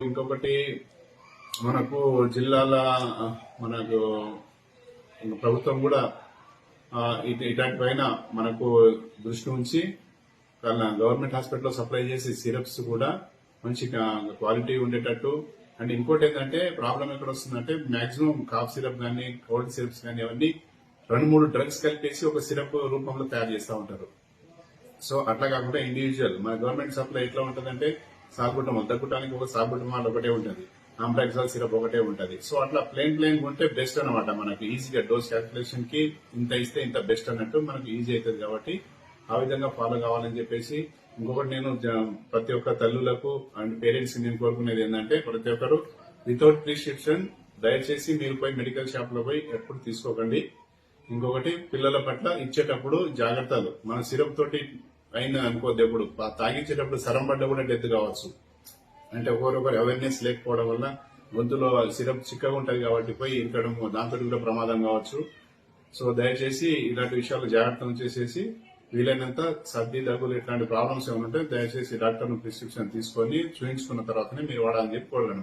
ఇంకొకటి మనకు జిల్లాల మనకు ప్రభుత్వం కూడా ఇటాటి ఇటు- పైన మనకు దృష్టి ఉంచి గవర్నమెంట్ హాస్పిటల్లో సప్లై చేసే సిరప్స్ కూడా మంచి క్వాలిటీ ఉండేటట్టు. అండ్ ఇంకోటి ఏంటంటే ప్రాబ్లం ఎక్కడ వస్తుందంటే మాక్సిమం కాఫ్ సిరప్ కానీ కోల్డ్ సిరప్స్ కానీ అవన్నీ రెండు మూడు డ్రగ్స్ కలిపేసి ఒక సిరప్ రూపంలో తయారు చేస్తూ ఉంటారు. సో అట్లా కాకుండా ఇండివిజువల్ మన గవర్నమెంట్ సప్లై ఎట్లా ఉంటుందంటే సాల్బుటమాల్ దగ్గుటానికి ఒక సాల్బుటమాల్ ఒకటే ఉంటుంది. ఆంప్రాక్సాల్ సిరప్ ఒకటే ఉంటుంది. సో అట్లా ప్లేన్ ప్లేన్ ఉంటే బెస్ట్ అనమాట మనకి ఈజీగా డోస్ క్యాల్కులేషన్కి ఇంత ఇస్తే ఇంత బెస్ట్ అన్నట్టు మనకు ఈజీ అవుతుంది కాబట్టి ఆ విధంగా ఫాలో కావాలని చెప్పేసి ఇంకొకటి నేను ప్రతి ఒక్క తల్లులకు అండ్ పేరెంట్స్ నేను కోరుకునేది ఏంటంటే ప్రతి ఒక్కరు వితౌట్ ప్రిస్క్రిప్షన్ దయచేసి మీరు పోయి మెడికల్ షాప్లో పోయి ఎప్పుడు తీసుకోకండి. ఇంకొకటి పిల్లల పట్ల ఇచ్చేటప్పుడు జాగ్రత్తలు. మన సిరప్ తోటి అయిన అనుకోద్ది ఎప్పుడు తాగించేటప్పుడు సరం పడ్డ కూడా డెత్ కావచ్చు. అంటే ఒకరొకరు అవేర్నెస్ లేకపోవడం వల్ల గొంతులో సిరప్ చిక్కగా ఉంటుంది కాబట్టి పోయి ఇక్కడ దాంతో కూడా ప్రమాదం కావచ్చు. సో దయచేసి ఇలాంటి విషయాలు జాగ్రత్తలు చేసేసి వీలైనంత సర్ది దగ్గులు ఇట్లాంటి ప్రాబ్లమ్స్ ఏమైనా ఉంటే దయచేసి డాక్టర్ ప్రిస్క్రిప్షన్ తీసుకొని చూపించుకున్న తర్వాతనే మీరు వాడాలని చెప్పి కోరడం